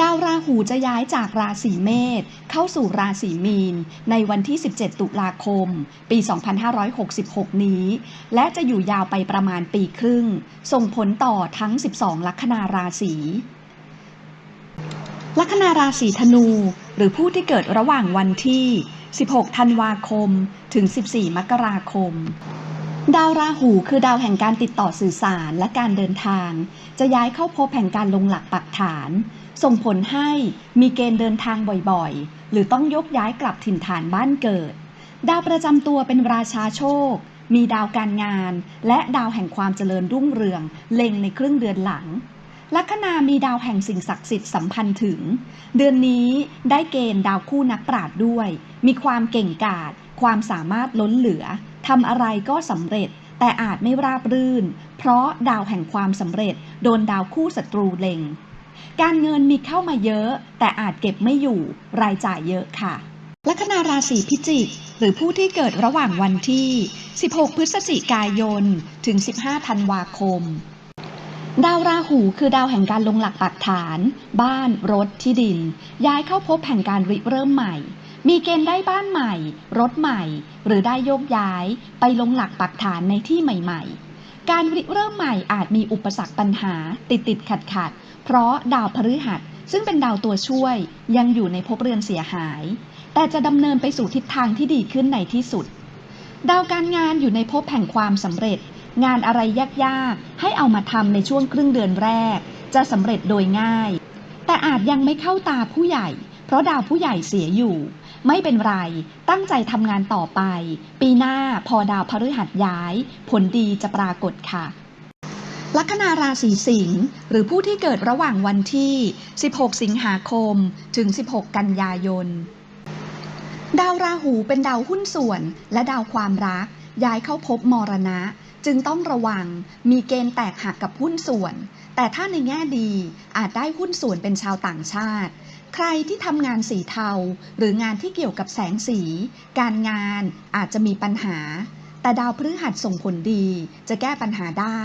ดาวราหูจะย้ายจากราศีเมษเข้าสู่ราศีมีน ในวันที่ 17 ตุลาคม ปี 2566 นี้ และจะอยู่ยาวไปประมาณปีครึ่ง ส่งผลต่อทั้ง 12 ลัคนาราศีลัคนาราศีธนู หรือผู้ที่เกิดระหว่างวันที่ 16 ธันวาคม ถึง 14 มกราคม ดาวราหูคือดาวแห่งการติดต่อสื่อสารและการเดินทาง จะย้ายเข้าพบแห่งการลงหลักปักฐาน ส่งผลให้มีเกณฑ์เดินทางบ่อยๆ หรือต้องยกย้ายกลับถิ่นฐานบ้านเกิด ดาวประจำตัวเป็นราชาโชค มีดาวการงาน และดาวแห่งความเจริญรุ่งเรือง เล็งในครึ่งเดือนหลังลัคนามีดาวแห่งสิ่งศักดิ์สิทธิ์สัมพันธ์ถึง เดือนนี้ได้เกณฑ์ดาวคู่นักปราชุด้วย มีความเก่งกาจความสามารถล้นเหลือ ทำอะไรก็สำเร็จ แต่อาจไม่ราบรื่น เพราะดาวแห่งความสำเร็จ โดนดาวคู่ศัตรูเล็ง การเงินมีเข้ามาเยอะ แต่อาจเก็บไม่อยู่ รายจ่ายเยอะค่ะลัคนาราศีพิจิก หรือผู้ที่เกิดระหว่างวันที่ 16 พฤศจิกายน ถึง 15 ธันวาคม ดาวราหูคือดาวแห่งการลงหลักปักฐาน บ้าน รถ ที่ดิน ย้ายเข้าพบแห่งการริเริ่มใหม่ มีเกณฑ์ได้บ้านใหม่ รถใหม่ หรือได้โยกย้ายไปลงหลักปักฐานในที่ใหม่ ๆ การริเริ่มใหม่อาจมีอุปสรรคปัญหา ติดติดขัดขัดเพราะดาวพฤหัสซึ่งเป็นดาวตัวช่วยยังอยู่ในภพเรือนเสียหาย แต่จะดำเนินไปสู่ทิศทางที่ดีขึ้นในที่สุด ดาวการงานอยู่ในภพแห่งความสำเร็จ งานอะไรยากๆ ให้เอามาทำในช่วงครึ่งเดือนแรก จะสำเร็จโดยง่าย แต่อาจยังไม่เข้าตาผู้ใหญ่ เพราะดาวผู้ใหญ่เสียอยู่ ไม่เป็นไร ตั้งใจทำงานต่อไป ปีหน้าพอดาวพฤหัสย้าย ผลดีจะปรากฏค่ะลัคนาราศีสิงห์หรือผู้ที่เกิดระหว่างวันที่ 16 สิงหาคม ถึง 16 กันยายน ดาวราหูเป็นดาวหุ้นส่วน และดาวความรัก ย้ายเข้าพบมรณะ จึงต้องระวัง มีเกณฑ์แตกหักกับหุ้นส่วน แต่ถ้าในแง่ดีอาจได้หุ้นส่วนเป็นชาวต่างชาติ ใครที่ทำงานสีเทา หรืองานที่เกี่ยวกับแสงสี การงานอาจจะมีปัญหา แต่ดาวพฤหัสส่งผลดี จะแก้ปัญหาได้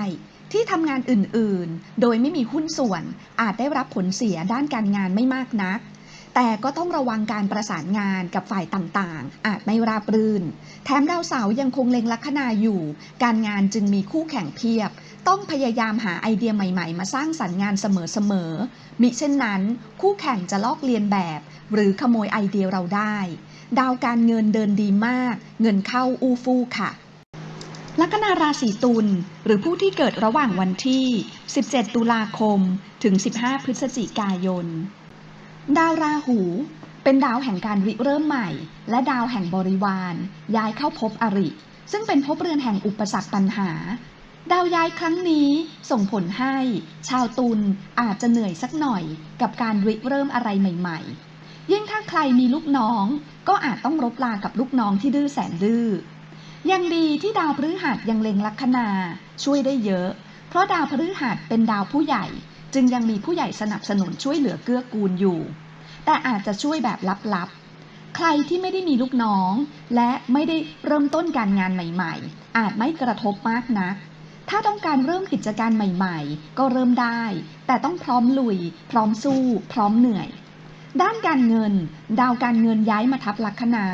ที่ทำงานอื่นๆ โดยไม่มีหุ้นส่วน อาจได้รับผลเสียด้านการงานไม่มากนักแต่ก็ต้องระวังการประสานงานกับฝ่ายต่างๆ อาจไม่ราบรื่น แถมดาวเสาร์ยังคงเล็งลัคนาอยู่ การงานจึงมีคู่แข่งเพียบ ต้องพยายามหาไอเดียใหม่ๆ มาสร้างสรรค์งานเสมอๆ มิเช่นนั้น คู่แข่งจะลอกเลียนแบบ หรือขโมยไอเดียเราได้ ดาวการเงินเดินดีมาก เงินเข้าอูฟู่ค่ะ ลัคนาราศีตุลหรือผู้ที่เกิดระหว่างวันที่ 17 ตุลาคม ถึง 15 พฤศจิกายน ดาวราหู เป็นดาวแห่งการริเริ่มใหม่ และดาวแห่งบริวาร ย้ายเข้าพบอริซึ่งเป็นภพเรือนแห่งอุปสรรคปัญหา ดาวย้ายครั้งนี้ส่งผลให้ชาวตุลอาจจะเหนื่อยสักหน่อยกับการริเริ่มอะไรใหม่ ๆ ยิ่งถ้าใครมีลูกน้อง ก็อาจต้องรบลากับลูกน้องที่ดื้อแสนดื้อ ยังดีที่ดาวพฤหัสยังเล็งลัคนาช่วยได้เยอะ เพราะดาวพฤหัสเป็นดาวผู้ใหญ่ จึงยังมีผู้ใหญ่สนับสนุนช่วยเหลือเกื้อกูลอยู่ แต่อาจจะช่วยแบบลับๆ ใครที่ไม่ได้มีลูกน้อง และไม่ได้เริ่มต้นการงานใหม่ ๆ อาจไม่กระทบมากนัก ถ้าต้องการเริ่มกิจการใหม่ๆ ก็เริ่มได้ แต่ต้องพร้อมลุย พร้อมสู้ พร้อมเหนื่อย ด้านการเงิน ดาวการเงินย้ายมาทับลัคนา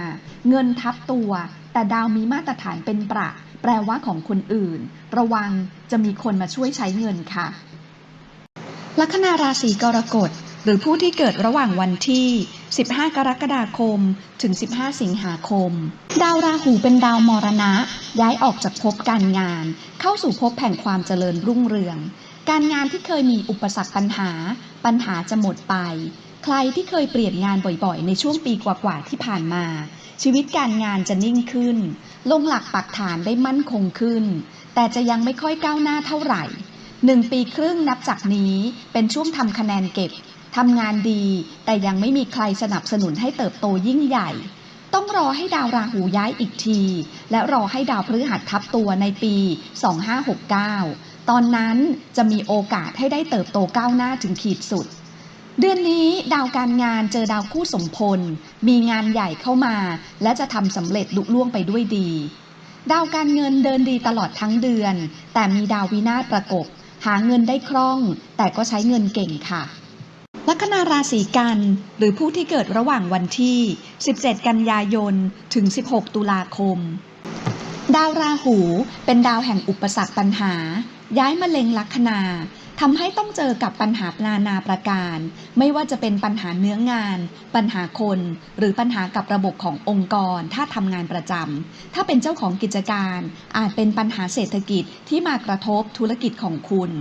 เงินทับตัว แต่ดาวมีมาตรฐานเป็นประ แปลว่าของคนอื่น ระวังจะมีคนมาช่วยใช้เงินค่ะ ลัคนาราศีกรกฎ หรือผู้ที่เกิดระหว่างวันที่ 15 กรกฎาคม ถึง 15 สิงหาคม ดาวราหูเป็นดาวมรณะ ย้ายออกจากภพการงาน เข้าสู่ภพแห่งความเจริญรุ่งเรือง การงานที่เคยมีอุปสรรคปัญหา ปัญหาจะหมดไป ใครที่เคยเปลี่ยนงานบ่อยๆ ในช่วงปีกว่าๆ ที่ผ่านมา ชีวิตการงานจะนิ่งขึ้น ลงหลักปักฐานได้มั่นคงขึ้น แต่จะยังไม่ค่อยก้าวหน้าเท่าไหร่หนึ่งปีครึ่งนับจากนี้เป็นช่วงทำคะแนนเก็บ ทำงานดี แต่ยังไม่มีใครสนับสนุนให้เติบโตยิ่งใหญ่ ต้องรอให้ดาวราหูย้ายอีกที และรอให้ดาวพฤหัสทับตัวในปี 2569 ตอนนั้นจะมีโอกาสให้ได้เติบโตก้าวหน้าถึงขีดสุด เดือนนี้ดาวการงานเจอดาวคู่สมพล มีงานใหญ่เข้ามา และจะทำสำเร็จลุล่วงไปด้วยดีดาวการเงินเดินดีตลอดทั้งเดือน แต่มีดาววินาศประกบ หาเงินได้คล่อง แต่ก็ใช้เงินเก่งค่ะ ลัคนาราศีกัน หรือผู้ที่เกิดระหว่างวันที่ 17 กันยายน ถึง 16 ตุลาคม ดาวราหูเป็นดาวแห่งอุปสรรคปัญหา ย้ายมาเล็งลัคนาทำให้ต้องเจอกับปัญหานานาประการ ไม่ว่าจะเป็นปัญหาเนื้องาน ปัญหาคน หรือปัญหากับระบบขององค์กร ถ้าทำงานประจำ ถ้าเป็นเจ้าของกิจการ อาจเป็นปัญหาเศรษฐกิจที่มากระทบธุรกิจของคุณ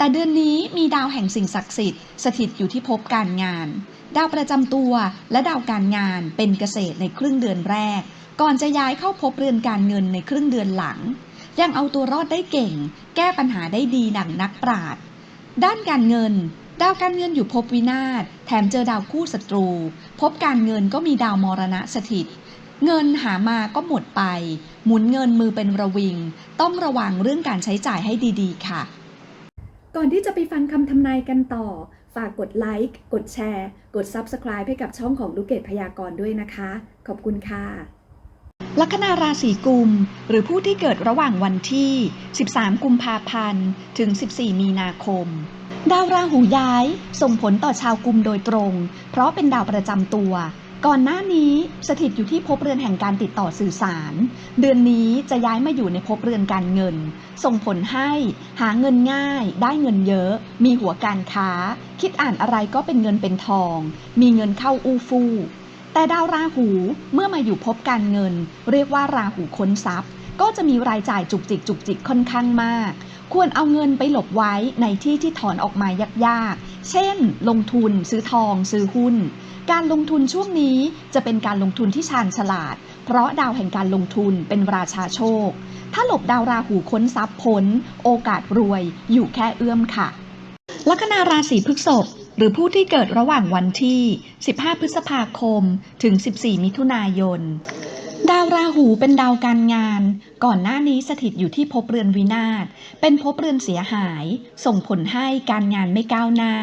แต่เดือนนี้มีดาวแห่งสิ่งศักดิ์สิทธิ์สถิตอยู่ที่ภพการงาน ดาวประจำตัวและดาวการงานเป็นเกษตรในครึ่งเดือนแรก ก่อนจะย้ายเข้าพบเรือนการเงินในครึ่งเดือนหลัง ยังเอาตัวรอดได้เก่ง แก้ปัญหาได้ดีดังนักปราชญ์ด้านการเงิน ดาวการเงินอยู่ภพวินาศแถมเจอดาวคู่ศัตรู พบการเงินก็มีดาวมรณะสถิตเงินหามาก็หมดไป หมุนเงินมือเป็นระวิง ต้องระวังเรื่องการใช้จ่ายให้ดีๆ ค่ะ ก่อนที่จะไปฟังคำทำนายกันต่อ ฝากกดไลค์ กดแชร์ กด Subscribe ให้กับช่องของลูกเกดพยากรณ์ด้วยนะคะ ขอบคุณค่ะ ลัคนาราศีกุม หรือผู้ที่เกิดระหว่างวันที่ 13 กุมภาพันธ์ ถึง 14 มีนาคม ดาวราหูย้าย ส่งผลต่อชาวกุมโดยตรง เพราะเป็นดาวประจำตัว ก่อนหน้านี้สถิตอยู่ที่ภพเรือนแห่งการติดต่อสื่อสาร เดือนนี้จะย้ายมาอยู่ในภพเรือนการเงิน ส่งผลให้หาเงินง่าย ได้เงินเยอะ มีหัวการค้า คิดอ่านอะไรก็เป็นเงินเป็นทอง มีเงินเข้าอู้ฟู่แต่ดาวราหูเมื่อมาอยู่พบการเงิน เรียกว่าราหูค้นทรัพย์ ก็จะมีรายจ่ายจุกจิกจุกจิกค่อนข้างมาก ควรเอาเงินไปหลบไว้ในที่ที่ถอนออกมายากๆ เช่น ลงทุนซื้อทองซื้อหุ้น การลงทุนช่วงนี้จะเป็นการลงทุนที่ชาญฉลาด เพราะดาวแห่งการลงทุนเป็นราชาโชค ถ้าหลบดาวราหูค้นทรัพย์พ้น โอกาสรวยอยู่แค่เอื้อมค่ะ ลัคนาราศีพฤษภหรือผู้ที่เกิดระหว่างวันที่ 15 พฤษภาคม ถึง 14 มิถุนายน ดาวราหูเป็นดาวการงาน ก่อนหน้านี้สถิตอยู่ที่ภพเรือนวินาศ เป็นภพเรือนเสียหาย ส่งผลให้การงานไม่ก้าวหน้า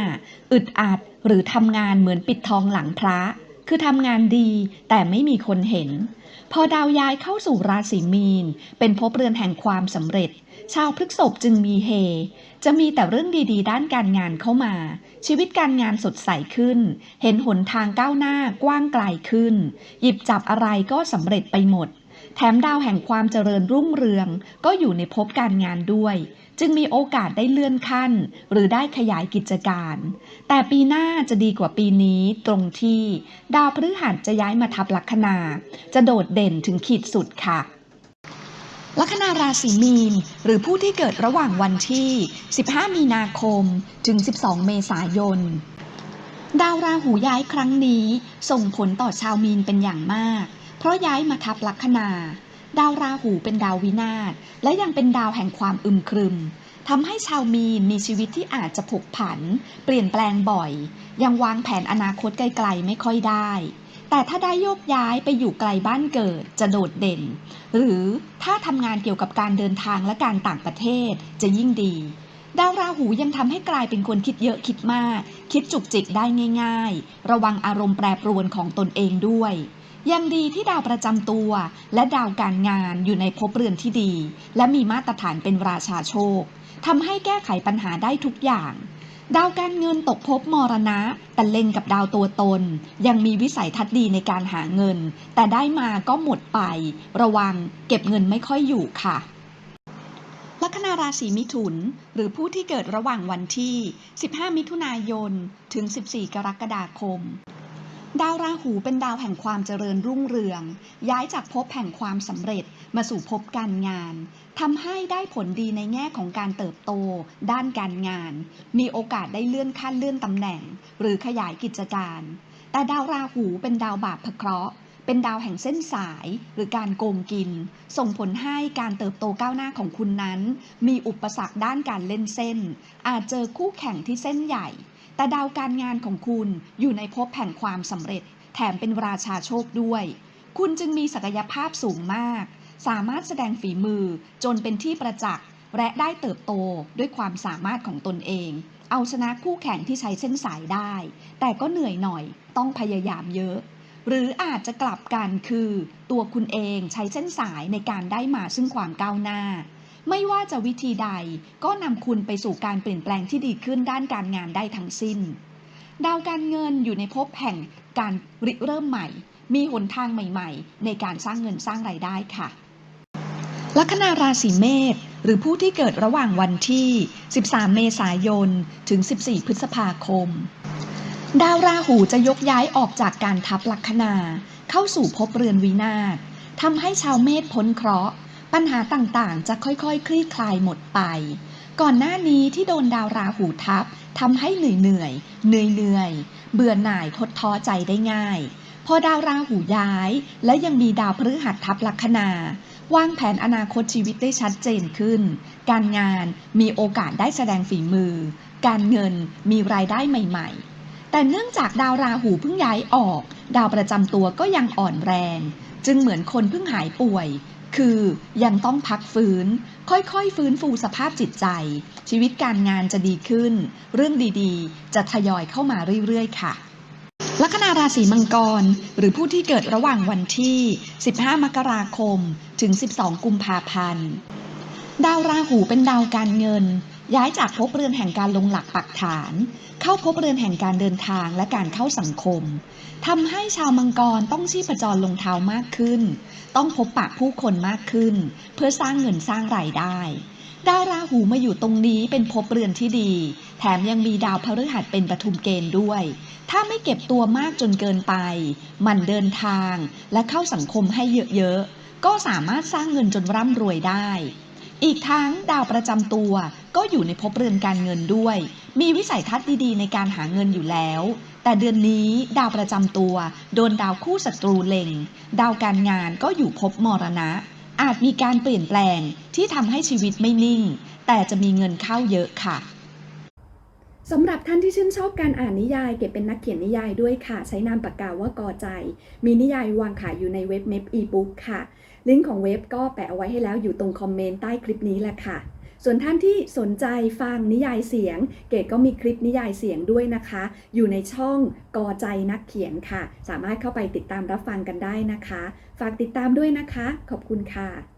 อึดอัดหรือทำงานเหมือนปิดทองหลังพระ คือทำงานดีแต่ไม่มีคนเห็น พอดาวย้ายเข้าสู่ราศีมีน เป็นภพเรือนแห่งความสำเร็จ ชาวพฤษภจึงมีเฮ จะมีแต่เรื่องดีๆ ด้านการงานเข้ามา ชีวิตการงานสดใสขึ้น เห็นหนทางก้าวหน้ากว้างไกลขึ้น หยิบจับอะไรก็สำเร็จไปหมด แถมดาวแห่งความเจริญรุ่งเรือง ก็อยู่ในภพการงานด้วย จึงมีโอกาสได้เลื่อนขั้น หรือได้ขยายกิจการ แต่ปีหน้าจะดีกว่าปีนี้ตรงที่ ดาวพฤหัสจะย้ายมาทับลัคนา จะโดดเด่นถึงขีดสุดค่ะลัคนาราศีมีน หรือผู้ที่เกิดระหว่างวันที่ 15 มีนาคม ถึง 12 เมษายน ดาวราหูย้ายครั้งนี้ส่งผลต่อชาวมีนเป็นอย่างมาก เพราะย้ายมาทับลัคนา ดาวราหูเป็นดาววินาศและยังเป็นดาวแห่งความอึมครึมทำให้ชาวมีนมีชีวิตที่อาจจะผกผัน เปลี่ยนแปลงบ่อย ยังวางแผนอนาคตไกลๆไม่ค่อยได้ แต่ถ้าได้โยกย้ายไปอยู่ไกลบ้านเกิดจะโดดเด่น หรือถ้าทำงานเกี่ยวกับการเดินทางและการต่างประเทศจะยิ่งดี ดาวราหูยังทำให้กลายเป็นคนคิดเยอะคิดมาก คิดจุกจิกได้ง่าย ๆ ระวังอารมณ์แปรปรวนของตนเองด้วย ยังดีที่ดาวประจำตัว และดาวการงานอยู่ในภพเรือนที่ดี และมีมาตรฐานเป็นราชาโชคทำให้แก้ไขปัญหาได้ทุกอย่าง ดาวการเงินตกภพมรณะ แต่เล็งกับดาวตัวตน ยังมีวิสัยทัศน์ดีในการหาเงิน แต่ได้มาก็หมดไป ระวังเก็บเงินไม่ค่อยอยู่ค่ะลัคนาราศีมิถุน หรือผู้ที่เกิดระหว่างวันที่ 15 มิถุนายน ถึง 14 กรกฎาคม ดาวราหูเป็นดาวแห่งความเจริญรุ่งเรือง ย้ายจากภพแห่งความสำเร็จมาสู่ภพการงานทำให้ได้ผลดีในแง่ของการเติบโต ด้านการงาน มีโอกาสได้เลื่อนขั้นเลื่อนตำแหน่ง หรือขยายกิจการ แต่ดาวราหูเป็นดาวบาปพะเคราะห์เป็นดาวแห่งเส้นสายหรือการโกงกิน ส่งผลให้การเติบโตก้าวหน้าของคุณนั้น มีอุปสรรคด้านการเล่นเส้น อาจเจอคู่แข่งที่เส้นใหญ่ แต่ดาวการงานของคุณอยู่ในภพแห่งความสำเร็จ แถมเป็นราชาโชคด้วย คุณจึงมีศักยภาพสูงมาก สามารถแสดงฝีมือจนเป็นที่ประจักษ์และได้เติบโตด้วยความสามารถของตนเอง เอาชนะคู่แข่งที่ใช้เส้นสายได้ แต่ก็เหนื่อยหน่อย ต้องพยายามเยอะ หรืออาจจะกลับกันคือ ตัวคุณเองใช้เส้นสายในการได้มาซึ่งความก้าวหน้า ไม่ว่าจะวิธีใดก็นำคุณไปสู่การเปลี่ยนแปลงที่ดีขึ้นด้านการงานได้ทั้งสิ้น ดาวการเงินอยู่ในภพแห่งการริเริ่มใหม่ มีหนทางใหม่ๆ ในการสร้างเงินสร้างไรายได้ค่ะลัคนาราศีเมษหรือผู้ที่เกิดระหว่างวันที่ 13 เมษายน ถึง 14 พฤษภาคม ดาวราหูจะยกย้ายออกจากการทับลัคนา เข้าสู่ภพเรือนวินาศทำให้ชาวเมษพ้นเคราะห์ ปัญหาต่างๆ จะค่อยๆ คลี่คลายหมดไป ก่อนหน้านี้ที่โดนดาวราหูทับทำให้เหนื่อยๆเหนื่อยๆเบื่อหน่ายทดท้อใจได้ง่าย พอดาวราหูย้าย และยังมีดาวพฤหัสทับลัคนาวางแผนอนาคตชีวิตได้ชัดเจนขึ้น การงานมีโอกาสได้แสดงฝีมือ การเงินมีรายได้ใหม่ ๆ แต่เนื่องจากดาวราหูเพิ่งย้ายออก ดาวประจำตัวก็ยังอ่อนแรง จึงเหมือนคนเพิ่งหายป่วย คือยังต้องพักฟื้น ค่อยๆ ฟื้นฟูสภาพจิตใจ ชีวิตการงานจะดีขึ้น เรื่องดีๆ จะทยอยเข้ามาเรื่อยๆ ค่ะลัคนาราศีมังกร หรือผู้ที่เกิดระหว่างวันที่ 15 มกราคม ถึง 12 กุมภาพันธ์ ดาวราหูเป็นดาวการเงิน ย้ายจากภพเรือนแห่งการลงหลักปักฐาน เข้าภพเรือนแห่งการเดินทางและการเข้าสังคมทำให้ชาวมังกรต้องชีพจรลงเท้ามากขึ้น ต้องพบปะผู้คนมากขึ้น เพื่อสร้างเงินสร้างรายได้ดาวราหูมาอยู่ตรงนี้เป็นภพเรือนที่ดี แถมยังมีดาวพฤหัสเป็นปฐุมเกณฑ์ด้วย ถ้าไม่เก็บตัวมากจนเกินไป มันเดินทางและเข้าสังคมให้เยอะๆ ก็สามารถสร้างเงินจนร่ำรวยได้ อีกทั้งดาวประจำตัว ก็อยู่ในภพเรือนการเงินด้วย มีวิสัยทัศน์ดีๆ ในการหาเงินอยู่แล้ว แต่เดือนนี้ดาวประจำตัว โดนดาวคู่ศัตรูเล็ง ดาวการงานก็อยู่ภพมรณะ อาจมีการเปลี่ยนแปลงที่ทำให้ชีวิตไม่นิ่ง แต่จะมีเงินเข้าเยอะค่ะสำหรับท่านที่ชื่นชอบการอ่านนิยายเก็บเป็นนักเขียนนิยายด้วยค่ะ ใช้นามปากกาว่ากอใจ มีนิยายวางขายอยู่ในเว็บเมพอีบุ๊กค่ะ ลิงก์ของเว็บก็แปะเอาไว้ให้แล้วอยู่ตรงคอมเมนต์ใต้คลิปนี้แหละค่ะ ส่วนท่านที่สนใจฟังนิยายเสียง เกดก็มีคลิปนิยายเสียงด้วยนะคะ อยู่ในช่องกอใจนักเขียนค่ะ สามารถเข้าไปติดตามรับฟังกันได้นะคะ ฝากติดตามด้วยนะคะ ขอบคุณค่ะ